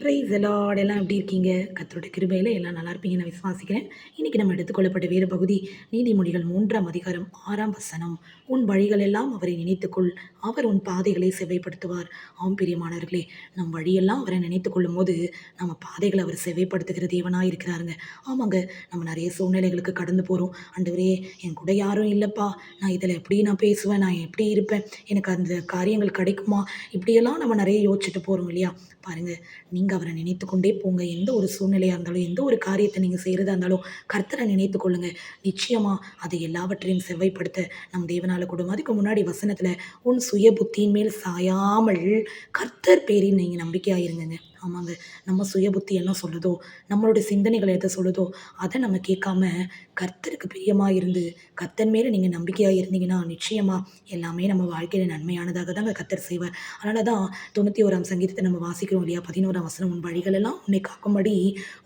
Price எல்லாம் எல்லாம் எப்படி இருக்கீங்க? கத்தோட கிருபையில் எல்லாம் நல்லா இருப்பீங்க நான் விசுவாசிக்கிறேன். இன்றைக்கி நம்ம எடுத்துக்கொள்ளப்பட்ட வேறு பகுதி நீதிமொழிகள் மூன்றாம் அதிகாரம் ஆறாம் வசனம். உன் வழிகள் எல்லாம் அவரை நினைத்துக்கொள். அவர் உன் பாதைகளை செவ்வைப்படுத்துவார். ஆம் பிரியமானவர்களே நம் வழியெல்லாம் அவரை நினைத்து கொள்ளும் போது நம்ம பாதைகளை அவர் செவ்வைப்படுத்துகிற தேவனாக இருக்கிறாருங்க. ஆமாங்க நம்ம நிறைய சூழ்நிலைகளுக்கு கடந்து போகிறோம் அண்டவரே என் கூட யாரும் இல்லைப்பா. நான் இதில் எப்படி நான் பேசுவேன்? நான் எப்படி இருப்பேன்? எனக்கு அந்த காரியங்கள் கிடைக்குமா? இப்படியெல்லாம் நம்ம நிறைய யோசிச்சுட்டு போகிறோம் இல்லையா? பாருங்கள் நீங்கள் அவரை நினைத்து கொண்டே போங்க. எந்த ஒரு சூழ்நிலையாக இருந்தாலும் எந்த ஒரு காரியத்தை நீங்கள் செய்கிறதா இருந்தாலும் கர்த்தரை நினைத்து கொள்ளுங்கள் நிச்சயமாக அதை எல்லாவற்றையும் செவ்வாய்ப்படுத்த நம் தேவனால் கூடும் அதுக்கு முன்னாடி வசனத்தில் உன் சுய புத்தியின் மேல் சாயாமல் கர்த்தர் பேரில் நீங்கள் நம்பிக்கையாக இருங்கங்க ஆமாங்க. நம்ம சுய புத்தி என்ன சொல்லுதோ நம்மளுடைய சிந்தனைகள் எதை சொல்லுதோ அதை நம்ம கேட்காம கர்த்தருக்கு பிரியமாக இருந்து கர்த்தன் மேலே நீங்கள் நம்பிக்கையாக இருந்தீங்கன்னா நிச்சயமாக எல்லாமே நம்ம வாழ்க்கையில் நன்மையானதாக தாங்க கர்த்தர் செய்வார். அதனால தான் தொண்ணூற்றி ஓராம் சங்கீதத்தை நம்ம வாசிக்கிறோம் இல்லையா? பதினோராம் வசனம் உன் வழிகளெல்லாம் உன்னை காக்கும்படி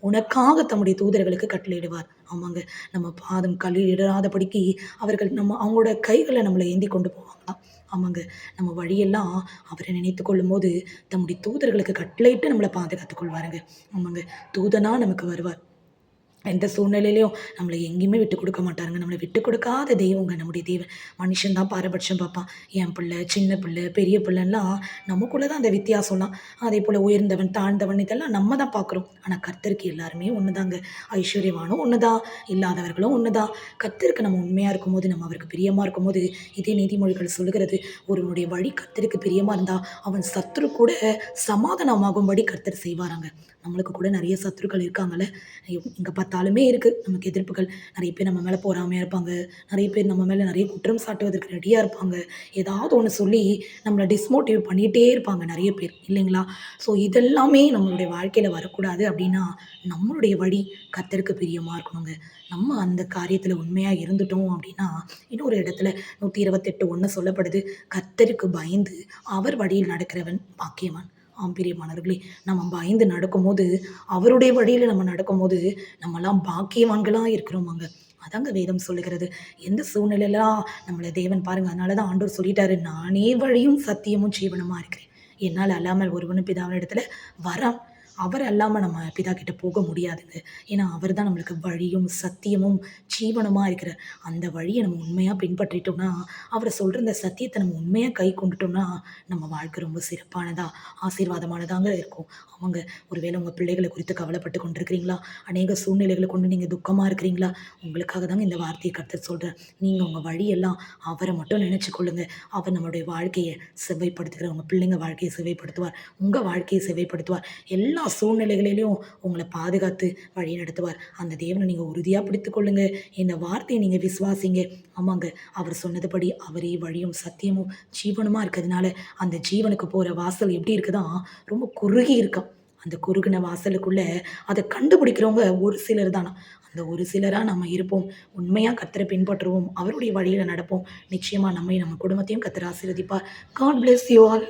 உனக்காக தம்முடைய தூதர்களுக்கு கட்டளையிடுவார். ஆமாங்க நம்ம பாதம் கல்லில் இடராதபடிக்கு அவர்கள் நம்ம அவங்களோட கைகளை நம்மளை ஏந்தி கொண்டு போவாங்களாம் ஆமாங்க நம்ம வழியெல்லாம் அவரை நினைத்து கொள்ளும் போது தம்முடைய தூதர்களுக்கு கட்டளையிட்டு நம்மளை பாதுகாத்துக் கொள்வாருங்க. ஆமாங்க தூதனாக நமக்கு வருவார். எந்த சூழ்நிலையிலையும் நம்மளை எங்கேயுமே விட்டு கொடுக்க மாட்டாருங்க. நம்மளை விட்டு கொடுக்காத தெய்வங்க நம்முடைய தெய்வம் மனுஷன் தான் பாரபட்சம் பார்ப்பான். என் பிள்ளை சின்ன பிள்ளை பெரிய பிள்ளைலாம் நமக்குள்ளே தான் அந்த வித்தியாசம்லாம். அதே போல் உயர்ந்தவன் தாழ்ந்தவன் இதெல்லாம் நம்ம தான் பார்க்குறோம். ஆனால் கர்த்தருக்கு எல்லாருமே ஒன்று தாங்க ஐஸ்வர்யவானும் ஒன்று தான் இல்லாதவர்களும் ஒன்று தான் கர்த்தருக்கு நம்ம உண்மையாக இருக்கும்போது நம்ம அவருக்கு பிரியமாக இருக்கும்போது இதே நீதிமொழிகள் சொல்லுகிறது ஒருவனுடைய வழி கர்த்தருக்கு பிரியமாக இருந்தால் அவன் சத்துரு கூட சமாதானமாகும்படி கர்த்தர் செய்வாராங்க. நம்மளுக்கு கூட நிறைய சத்துருக்கள் இருக்காங்கல்ல. எங்கே பார்த்தாலுமே இருக்குது நமக்கு எதிர்ப்புகள். நிறைய பேர் நம்ம மேலே போகாமையாக இருப்பாங்க. நிறைய பேர் நம்ம மேலே நிறைய குற்றம் சாட்டுவதற்கு ரெடியாக இருப்பாங்க. ஏதாவது ஒன்று சொல்லி நம்மளை டிஸ்மோட்டிவ் பண்ணிகிட்டே இருப்பாங்க நிறைய பேர். இல்லைங்களா? ஸோ இதெல்லாமே நம்மளுடைய வாழ்க்கையில் வரக்கூடாது அப்படின்னா நம்மளுடைய வழி கத்தருக்கு பிரியமாக இருக்கணுங்க. நம்ம அந்த காரியத்தில் உண்மையாக இருந்துட்டோம் அப்படின்னா இன்னொரு இடத்துல நூற்றி இருபத்தெட்டு ஒன்று சொல்லப்படுது. கத்தருக்கு பயந்து அவர் வழியில் நடக்கிறவன் பாக்கியவான். ஆம்பிரியமானவர்களே நம்ம பயந்து நடக்கும்போது அவருடைய வழியில் நம்ம நடக்கும்போது நம்மலாம் பாக்கியவான்களாக இருக்கிறோமாங்க. அதாங்க வேதம் சொல்லுகிறது. எந்த சூழ்நிலையெல்லாம் நம்மளை தேவன் பாருங்கள் அதனால தான் ஆண்டோர் சொல்லிட்டாரு நானே வழியும் சத்தியமும் ஜீவனமாக இருக்கிறேன். என்னால் அல்லாமல் ஒருவனும் பிதாவின் இடத்துல வரான் அவர் அல்லாமல் நம்ம பிதா கிட்ட போக முடியாதுங்க. ஏன்னா அவர் தான் நம்மளுக்கு வழியும் சத்தியமும் ஜீவனமாக இருக்கிற அந்த வழியை நம்ம உண்மையாக பின்பற்றிட்டோம்னா அவரை சொல்கிற இந்த சத்தியத்தை நம்ம உண்மையாக கை கொண்டுட்டோம்னா நம்ம வாழ்க்கை ரொம்ப சிறப்பானதாக ஆசீர்வாதமானதாங்க இருக்கும். அவங்க ஒருவேளை உங்கள் பிள்ளைகளை குறித்து கவலைப்பட்டு கொண்டிருக்கிறீங்களா? அநேக சூழ்நிலைகளை கொண்டு நீங்கள் துக்கமாக இருக்கிறீங்களா? உங்களுக்காக தாங்க இந்த வார்த்தையை கருத்து சொல்கிறேன் நீங்கள் உங்கள் வழியெல்லாம் அவரை மட்டும் நினச்சி கொள்ளுங்கள் அவர் நம்மளுடைய வாழ்க்கையை செவ்வாய்ப்படுத்துகிற உங்கள் பிள்ளைங்க வாழ்க்கையை செவ்வாய்ப்படுத்துவார் உங்கள் வாழ்க்கையை செவ்வாய்ப்படுத்துவார் எல்லா சூழ்நிலைகளிலும் உங்களை பாதுகாத்து வழி நடத்துவார். அந்த தேவனை நீங்கள் உறுதியாக பிடித்து கொள்ளுங்க இந்த வார்த்தையை நீங்கள் விசுவாசிங்க. ஆமாங்க அவர் சொன்னதுபடி அவரே வழியும் சத்தியமும் ஜீவனுமாக இருக்கிறதுனால அந்த ஜீவனுக்கு போகிற வாசல் எப்படி இருக்குதான் ரொம்ப குறுகி இருக்கும். அந்த குறுகின வாசலுக்குள்ளே அதை கண்டுபிடிக்கிறவங்க ஒரு சிலர் தானா? அந்த ஒரு சிலராக நம்ம இருப்போம். உண்மையாக கத்தரை பின்பற்றுவோம். அவருடைய வழியில் நடப்போம். நிச்சயமாக நம்மை நம்ம குடும்பத்தையும் கத்தரை ஆசீர்வதிப்பார். God bless you all